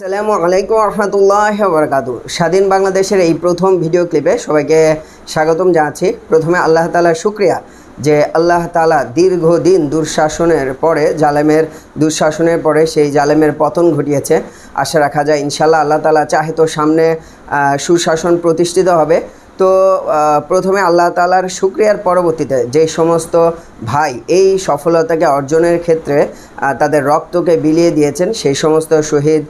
আসসালামু আলাইকুম রহমতুল্লাহ বরকাতু স্বাধীন বাংলাদেশের এই প্রথম ভিডিও ক্লিপে সবাইকে স্বাগতম জানাচ্ছি। প্রথমে আল্লাহ তালার শুক্রিয়া যে আল্লাহ তালা দীর্ঘদিন দুঃশাসনের পরে, জালেমের দুঃশাসনের পরে সেই জালেমের পতন ঘটিয়েছে। আশা রাখা যায় ইনশাল্লাহ আল্লাহ তালা চাহে তো সামনে সুশাসন প্রতিষ্ঠিত হবে। তো প্রথমে আল্লাহ তালার শুক্রিয়ার পরবর্তীতে যে সমস্ত ভাই এই সফলতাকে অর্জনের ক্ষেত্রে তাদের রক্তকে বিলিয়ে দিয়েছেন, সেই সমস্ত শহীদ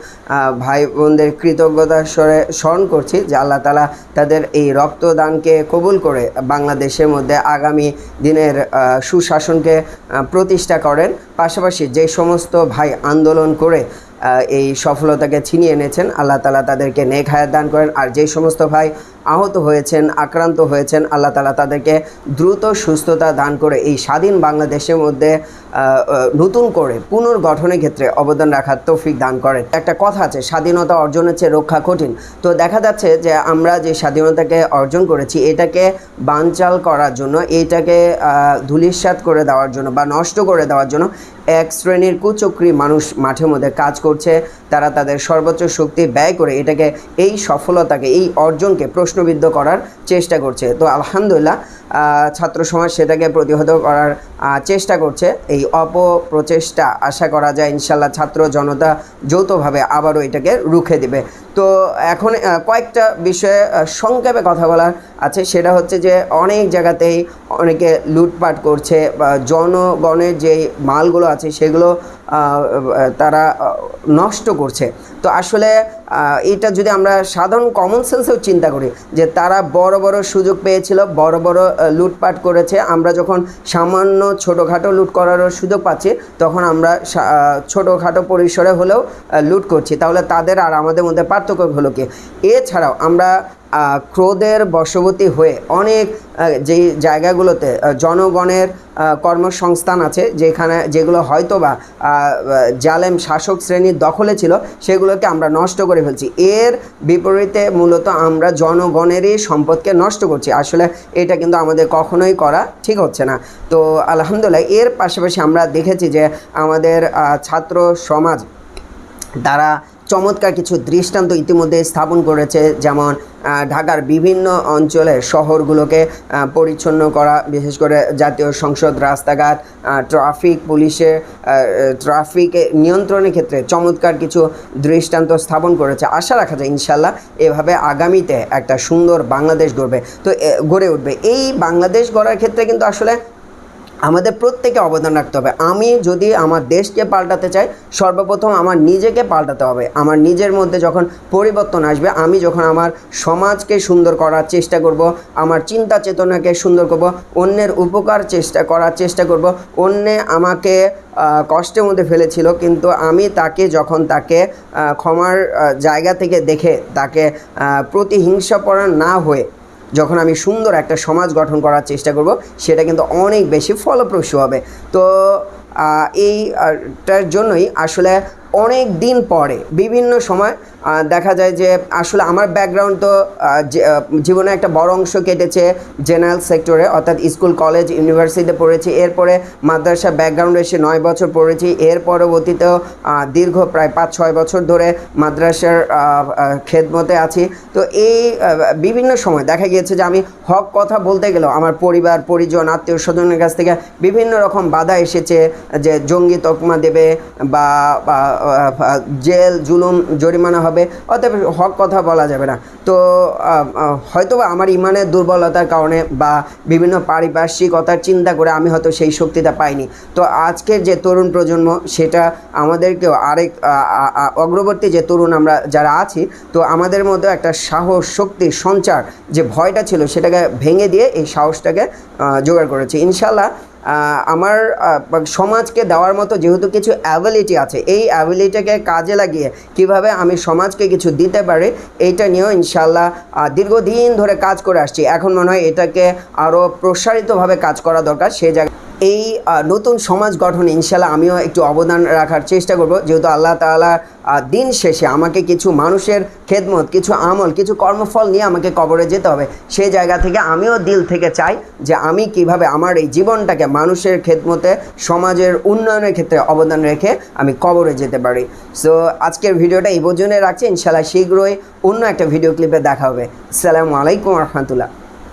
ভাই বোনদের কৃতজ্ঞতা স্বরে স্মরণ করছি যে আল্লাহ তালা তাদের এই রক্তদানকে কবুল করে বাংলাদেশের মধ্যে আগামী দিনের সুশাসনকে প্রতিষ্ঠা করেন। পাশাপাশি যে সমস্ত ভাই আন্দোলন করে এই সফলতাকে ছিনিয়ে এনেছেন, আল্লাহ তালা তাদেরকে নেক হায়াত দান করেন। আর যে সমস্ত ভাই আহত হয়েছেন আক্রান্ত হয়েছেন আল্লাহ তালা তাদেরকে দ্রুত সুস্থতা দান করে এই স্বাধীন বাংলাদেশের মধ্যে নতুন করে পুনর্গঠনের ক্ষেত্রে অবদান রাখার তৌফিক দান করেন। একটা কথা আছে স্বাধীনতা অর্জনের চেয়ে রক্ষা কঠিন। তো দেখা যাচ্ছে যে আমরা যে স্বাধীনতাকে অর্জন করেছি এটাকে বানচাল করার জন্য এইটাকে আহ, ধূলিসাৎ করে দেওয়ার জন্য বা নষ্ট করে দেওয়ার জন্য এক শ্রেণির কুচক্রী মানুষ মাঠের মধ্যে কাজ করছে। তারা তাদের সর্বোচ্চ শক্তি ব্যয় করে এটাকে, এই সফলতাকে, এই অর্জনকে প্রশ্নবিদ্ধ করার চেষ্টা করছে। তো আলহামদুলিল্লাহ ছাত্র সমাজ সেটাকে প্রতিহত করার চেষ্টা করছে। এই অপপ্রচেষ্টা আশা করা যায় ইনশাল্লাহ ছাত্র জনতা যৌথভাবে আবারও এটাকে রুখে দিবে। তো এখন কয়েকটা বিষয়ে সংক্ষেপে কথা বলার আছে, সেটা হচ্ছে যে অনেক জায়গাতেই অনেকে লুটপাট করছে বা জনগণের যে মালগুলো আছে, সেগুলো তারা নষ্ট করছে। তো আসলে এটা যদি আমরা সাধারণ কমন সেন্সেও চিন্তা করি যে তারা বড় বড় সুযোগ পেয়েছিল, বড় বড় লুটপাট করেছে, আমরা যখন সামান্য ছোটোখাটো লুট করারও সুযোগ পাচ্ছি, তখন আমরা ছোটোখাটো পরিসরে হলেও লুট করছি। তাহলে তাদের আর আমাদের মধ্যে পার্থক্য হলো কি? এছাড়াও আমরা ক্রোধের বশবতী হয়ে অনেক যেই জায়গাগুলোতে জনগণের কর্মসংস্থান আছে, যেখানে, যেগুলো হয়তোবা জালেম শাসক শ্রেণির দখলে ছিল, সেগুলোকে আমরা নষ্ট করে ফেলছি। এর বিপরীতে মূলত আমরা জনগণেরই সম্পদকে নষ্ট করছি। আসলে এটা কিন্তু আমাদের কখনোই করা ঠিক হচ্ছে না। তো আলহামদুলিল্লাহ, এর পাশাপাশি আমরা দেখেছি যে আমাদের ছাত্র সমাজ, তারা চমৎকার কিছু দৃষ্টান্ত ইতিমধ্যে স্থাপন করেছে, যেমন ঢাকার বিভিন্ন অঞ্চলের শহরগুলোকে পরিচ্ছন্ন করা, বিশেষ করে জাতীয় সংসদ রাস্তাঘাট ট্রাফিক পুলিশের ট্রাফিক নিয়ন্ত্রণের ক্ষেত্রে চমৎকার কিছু দৃষ্টান্ত স্থাপন করেছে। আশা রাখা যায় ইনশাল্লাহ এভাবে আগামীতে একটা সুন্দর বাংলাদেশ গড়বে, তো গড়ে উঠবে। এই বাংলাদেশ গড়ার ক্ষেত্রে কিন্তু আসলে আমাদের প্রত্যেকে অবদান রাখতে হবে। আমি যদি আমার দেশকে পাল্টাতে চাই সর্বপ্রথম আমার নিজেকে পাল্টাতে হবে। আমার নিজের মধ্যে যখন পরিবর্তন আসবে আমি যখন আমার সমাজকে সুন্দর করার চেষ্টা করব আমার চিন্তা চেতনাকে সুন্দর করব অন্যের উপকার চেষ্টা করার চেষ্টা করব অন্যে আমাকে কষ্টের মধ্যে ফেলেছিল কিন্তু আমি তাকে যখন তাকে ক্ষমার জায়গা থেকে দেখে তাকে আহ, প্রতিহিংসাপরা না হয়ে যখন আমি সুন্দর একটা সমাজ গঠন করার চেষ্টা করব, সেটা কিন্তু অনেক বেশি ফলপ্রসূ হবে। তো এইটার জন্যই আসলে অনেক দিন পরে, বিভিন্ন সময় দেখা যায় যে আসলে আমার ব্যাকগ্রাউন্ড তো জীবনে একটা বড় অংশ কেটেছে জেনারেল সেক্টরে অর্থাৎ স্কুল কলেজ ইউনিভার্সিটিতে পড়েছি। এরপরে মাদ্রাসা ব্যাকগ্রাউন্ডে এসে নয় বছর পড়েছি। এর পরবর্তীতেও দীর্ঘ প্রায় পাঁচ, ছয় বছর ধরে মাদ্রাসার খেদমতে আছি। তো এই বিভিন্ন সময় দেখা গিয়েছে যে আমি হক কথা বলতে গেলেও আমার পরিবার, পরিজন, আত্মীয় স্বজনের কাছ থেকে বিভিন্ন রকম বাধা এসেছে যে জঙ্গি তকমা দেবে বা জেল, জুলুম, জরিমানা হবে। অতএব হক কথা বলা যাবে না। তো হয়তোবা আমার ইমানের দুর্বলতার কারণে বা বিভিন্ন পারিপার্শ্বিকতার চিন্তা করে আমি হয়তো সেই শক্তিটা পাইনি। তো আজকের যে তরুণ প্রজন্ম, সেটা আমাদেরকেও আরেক অগ্রবর্তী যে তরুণ আমরা যারা আছি, তো আমাদের মধ্যে একটা সাহস, শক্তি, সঞ্চার যে ভয়টা ছিল, সেটাকে ভেঙে দিয়ে এই সাহসটাকে জোগাড় করেছে। ইনশাল্লাহ আমার সমাজকে দেওয়ার মতো যেহেতু কিছু অ্যাবিলিটি আছে, এই অ্যাবিলিটিকে কাজে লাগিয়ে কীভাবে আমি সমাজকে কিছু দিতে পারি এইটা নিয়েও ইনশাল্লাহ দীর্ঘদিন ধরে কাজ করে আসছি। এখন মনে হয় এটাকে আরও প্রসারিতভাবে কাজ করা দরকার, সে জায়গায় এই নতুন সমাজ গঠনে ইনশাল্লাহ আমিও একটু অবদান রাখার চেষ্টা করব। যেহেতু আল্লাহ আহ, দিন শেষে আমাকে কিছু মানুষের খেদমত কিছু আমল কিছু কর্মফল নিয়ে আমাকে কবরে যেতে হবে। সেই জায়গা থেকে আমিও দিল থেকে চাই যে আমি কীভাবে আমার এই জীবনটাকে মানুষের খেদমতে সমাজের উন্নয়নের ক্ষেত্রে অবদান রেখে আমি কবরে যেতে পারি। সো আজকের ভিডিওটা এই পর্যন্ত রাখছি। ইনশাল্লাহ শীঘ্রই অন্য একটা ভিডিও ক্লিপে দেখা হবে। আসসালামু আলাইকুম রহমতুল্লাহ।